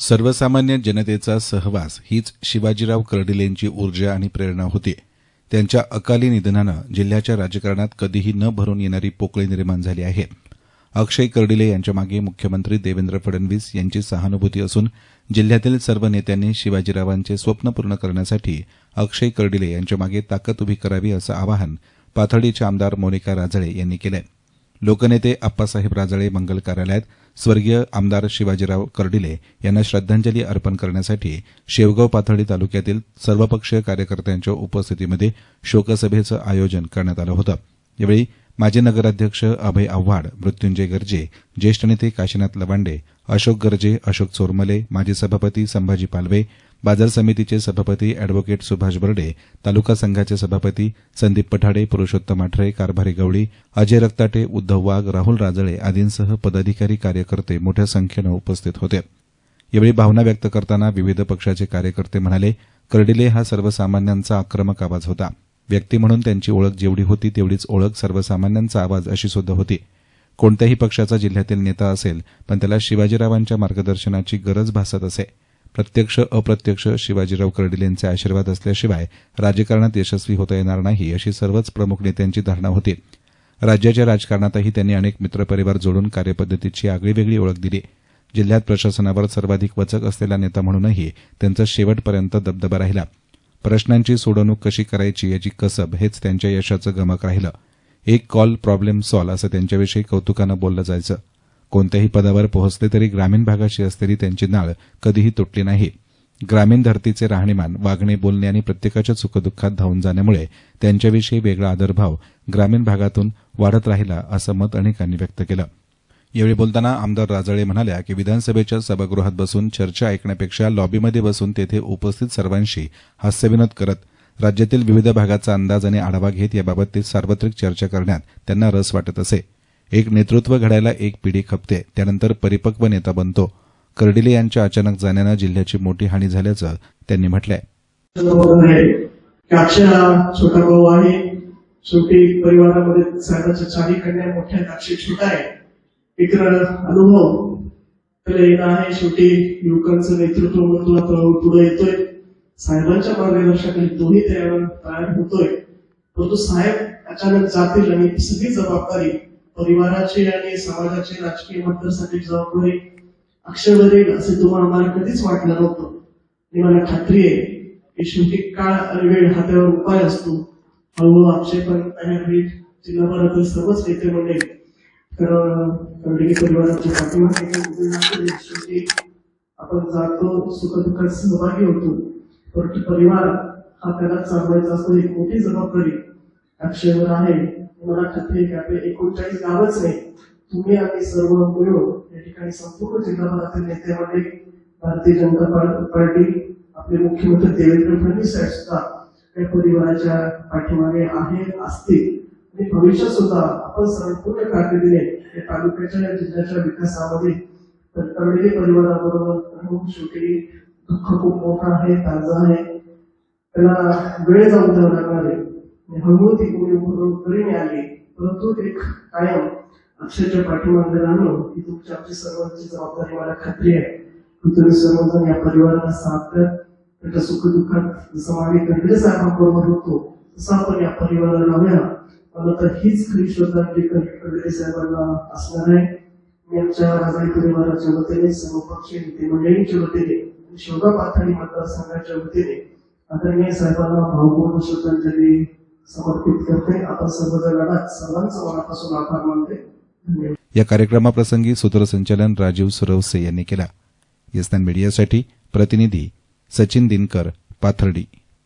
सर्वसामान्य जनतेचा सहवास हीच शिवाजीराव कर्डिलेंची ऊर्जा आणि प्रेरणा होती. त्यांच्या अकाली निधनानं जिल्ह्याच्या राजकारणात कधीही न भरून येणारी पोकळी निर्माण झाली आहे. अक्षय कर्डिले यांच्यामागे मुख्यमंत्री देवेंद्र फडणवीस यांची सहानुभूती असून जिल्ह्यातील सर्व नेत्यांनी शिवाजीरावांचे स्वप्न पूर्ण करण्यासाठी अक्षय कर्डिले यांच्यामागे ताकद उभी करावी असं आवाहन पाथडीचे आमदार मोनिका राजळे यांनी केलंय. लोकनेते आप्पासाहेब राजळे मंगल कार्यालयात स्वर्गीय आमदार शिवाजीराव कर्डिले यांना श्रद्धांजली अर्पण करण्यासाठी शेवगाव पाथर्डी तालुक्यातील सर्वपक्षीय कार्यकर्त्यांच्या उपस्थितीमध्ये शोकसभेचं आयोजन करण्यात आलं होतं. यावेळी माजी नगराध्यक्ष अभय आव्हाड मृत्युंजय गर्जे ज्येष्ठ नेते काशीनाथ लवांडे अशोक गर्जे अशोक चोरमले माजी सभापती संभाजी पालवे बाजार समितीचे सभापती अॅडव्होकेट सुभाष बर्डे तालुका संघाचे सभापती संदीप पठाडे पुरुषोत्तम आठरे कारभारी गवळी अजय रक्ताटे उद्धव वाघ राहुल राजळे आदींसह पदाधिकारी कार्यकर्ते मोठ्या संख्येनं उपस्थित होते. यावेळी भावना व्यक्त करताना विविध पक्षाचे कार्यकर्ते म्हणाले कर्डिले हा सर्वसामान्यांचा आक्रमक आवाज होता. व्यक्ती म्हणून त्यांची ओळख जेवढी होती तेवढीच ओळख सर्वसामान्यांचा आवाज अशी सुद्धा होती. कोणत्याही पक्षाचा जिल्ह्यातील नेता असेल पण त्याला शिवाजीरावांच्या मार्गदर्शनाची गरज भासत असे. प्रत्यक्ष अप्रत्यक्ष शिवाजीराव कर्डिलेंचे आशीर्वाद असल्याशिवाय राजकारणात यशस्वी होता येणार नाही अशी सर्वच प्रमुख नेत्यांची धारणा होती. राज्याच्या राजकारणातही त्यांनी अनेक मित्रपरिवार जोडून कार्यपद्धतीची आगळीवेगळी ओळख दिली. जिल्ह्यात प्रशासनावर सर्वाधिक वचक असलेला नेता म्हणूनही त्यांचा शेवटपर्यंत दबदबा राहिला. प्रश्नांची सोडवणूक कशी करायची याची कसब हेच त्यांच्या यशाचं गमक राहिलं. एक कॉल प्रॉब्लेम सॉल्व असं त्यांच्याविषयी कौतुकानं बोललं जायचं. कोणत्याही पदावर पोहोचले तरी ग्रामीण भागाशी असलेली त्यांची नाळ कधीही तुटली नाही. ग्रामीण धर्तीचे राहणीमान वागणे बोलणे आणि प्रत्येकाच्या सुखदुःखात धावून जाण्यामुळे त्यांच्याविषयी वेगळा आदरभाव ग्रामीण भागातून वाढत राहिला असं मत अनेकांनी व्यक्त केलं. यावेळी बोलताना आमदार राजळे म्हणाल्या की विधानसभेच्या सभागृहात बसून चर्चा ऐकण्यापेक्षा लॉबीमध्ये बसून तेथे उपस्थित सर्वांशी हास्यविनोद करत राज्यातील विविध भागाचा अंदाज आणि आढावा घेत याबाबत ते सार्वत्रिक चर्चा करण्यात त्यांना रस वाटत असे. एक नेतृत्व घडायला एक पिढी खपते त्यानंतर परिपक्व नेता बनतो. कर्डिले यांच्या अचानक जाण्यानं जिल्ह्याची मोठी हानी झाल्याचं त्यांनी म्हटलंय. बरोबर छोटा भाऊ आहे. शेवटी परिवारामध्ये साहेबांच्या चारी कन्या मोठ्या आहेत. अक्षय छोटा आहे. इतर अनुभव त्याला येणं आहे. शेवटी युवकांचं नेतृत्व म्हणून तो पुढे येतोय. साहेबांच्या मार्गदर्शनाखाली तोही तयार तयार होतोय. परंतु साहेब अचानक जातील आणि सगळी जबाबदारी परिवाराची आणि समाजाची राजकीय मतदारसाठी जबाबदारी अक्षयवरील असे तुम्हाला मला कधीच वाटलं नव्हतं. आणि मला खात्री आहे की शेवटी काळ आणि वेळ हा त्यावर उपाय असतो. हळूहळू अक्षय पण तयार होईल. जिल्हाभरातील सर्वच नेते मंडळी. तर परिवाराच्या पाठीमागे शेवटी आपण जातो सुखदुःखात सहभागी होतो. परंतु परिवार हा त्याला चालवायचा असतो एक मोठी जबाबदारी अक्षयवर आहे. मला खात्री की आपले एकोणचाळीस गावच नाही तुम्ही आम्ही सर्व मिळून या ठिकाणी संपूर्ण जिल्हाभरातील नेत्यामध्ये भारतीय जनता पार्टी आपले मुख्यमंत्री देवेंद्र फडणवीस साहेब सुद्धा या परिवाराच्या पाठीमागे आहेत असतील. आणि भविष्यात सुद्धा आपण संपूर्ण कारकिर्दीने या तालुक्याच्या या जिल्ह्याच्या विकासामध्ये तर परिवाराबरोबर राहून शेवटी दुःख खूप मोठं आहे ताजा आहे. त्याला वेळ जाऊन द्यावा लागणार आहे भगवती हळूहळू ती मिळाली परंतु एक कायम अक्षरच्या पाठीमागे राहणं ही तुमची आमची सर्वांची जबाबदारी मला खात्री आहे. की तुम्ही सर्वजण या परिवाराला साथ द्या. त्याच्या सुखदुःखात जसं मागे कंटिन्यू साहेबांबरोबर होतो तसं आपण या परिवाराला लावूया. मला तर हीच खरी श्रद्धांजली कंटिन्यू साहेबांना असणार आहे. मी आमच्या राजाई परिवाराच्या वतीने सर्व पक्षीय नेते मंडळींच्या वतीने शोभा पाथरी मतदारसंघाच्या वतीने आदरणीय साहेबांना भावपूर्ण श्रद्धांजली समर्पित करते. आपण सर्वजण लढात सर्वांचा मनापासून आभार मानते. या कार्यक्रमाप्रसंगी सूत्रसंचालन राजीव सुरवसे यांनी केला. यस्तान मीडियासाठी प्रतिनिधी सचिन दिनकर पाथर्डी.